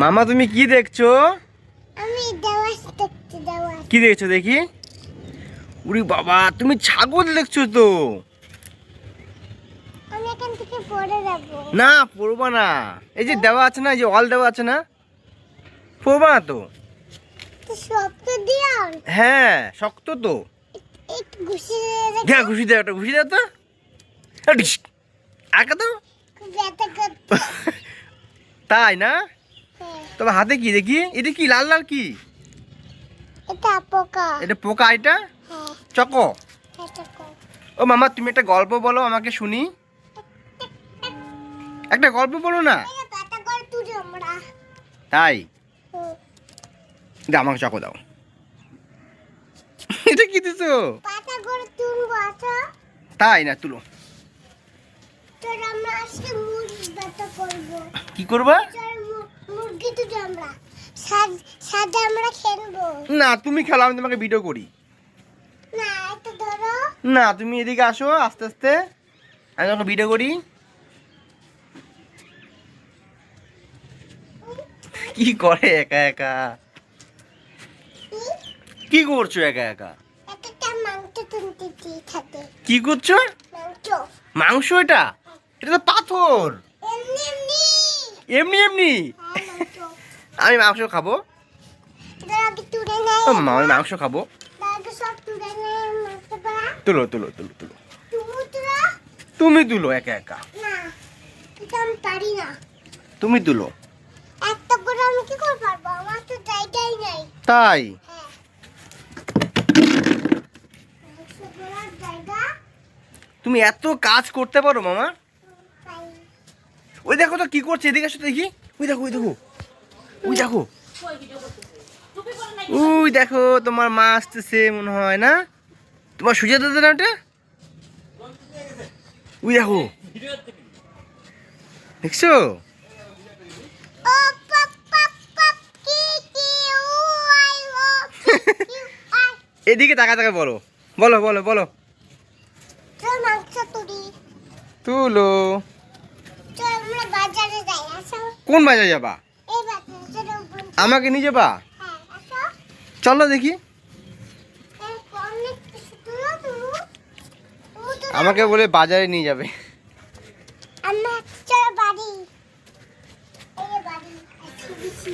মামা তুমি কি দেখছ? আমি দেওয়াস দেখছি দেওয়াস কি দেখছ দেখি? উরি বাবা তুমি ছাগল দেখছ তো। আমি এখান থেকে পড়ে যাব। না পড়বা না। এই যে দেওয়া আছে না এই যে অল দেওয়া আছে না পড়বা না তো। তো শব্দ হ্যাঁ শক্ত তো। হ্যাঁ ঘুষি দাও একটা ঘুষি দাও তো। ডিস। আঁকা দাও। করতে তাই না? হ্যাঁ, তোমার হাতে কি দেখি? এটা কি লাল লাল কি? এটা পোকা। এটা পোকা এটা? হ্যাঁ। চকো। এটা কর ও মামা তুমি একটা গল্প বলো আমাকে শুনি। একটা গল্প বলো না। তুই? আমাকে চকো দাও। এটা কি দিছো? আচ্ছা? তাই না তুলো। কি করবা? না তুমি খেলো আমি তোমাকে ভিডিও করি। না তুমি এদিকে আসো আস্তে আস্তে। আমি তোমাকে ভিডিও করি। কি করে একা একা? কি? করছ একা একা? কি করছ? মাংস এটা? এটা তো পাথর। এমনি এমনি? আমি মাংস খাব। মা, আমি মাংস খাব। তুলে তুলো তুলো তুলো। তুমি তুলো একা একা। তুমি তুলো। তাই? তুমি এত কাজ করতে পারো মামা? ওই দেখো তো কি করছে এদিকে আসো দেখি। ওই দেখো ওই দেখো। ওই দেখো। ওই দেখো তোমার মা আসতেছে মনে হয় না? তোমার সুজা দাদা না ওটা ওই দেখো। দেখছ? এদিকে তাকা তাকা বলো। বলো বলো বলো। তুলি তুলো চল আমরা বাজারে যাই আসো কোন বাজারে যাবা। আমাকে নিয়ে যাবা? হ্যাঁ চলো দেখি। আমাকে বলে বাজারে নিয়ে যাবে।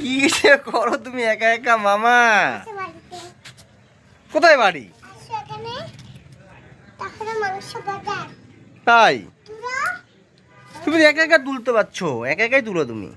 কি করো তুমি একা একা মামা? কোথায় বাড়ি? তাই? তুমি একা একা তুলতে পারছ একা একাই তুলো তুমি।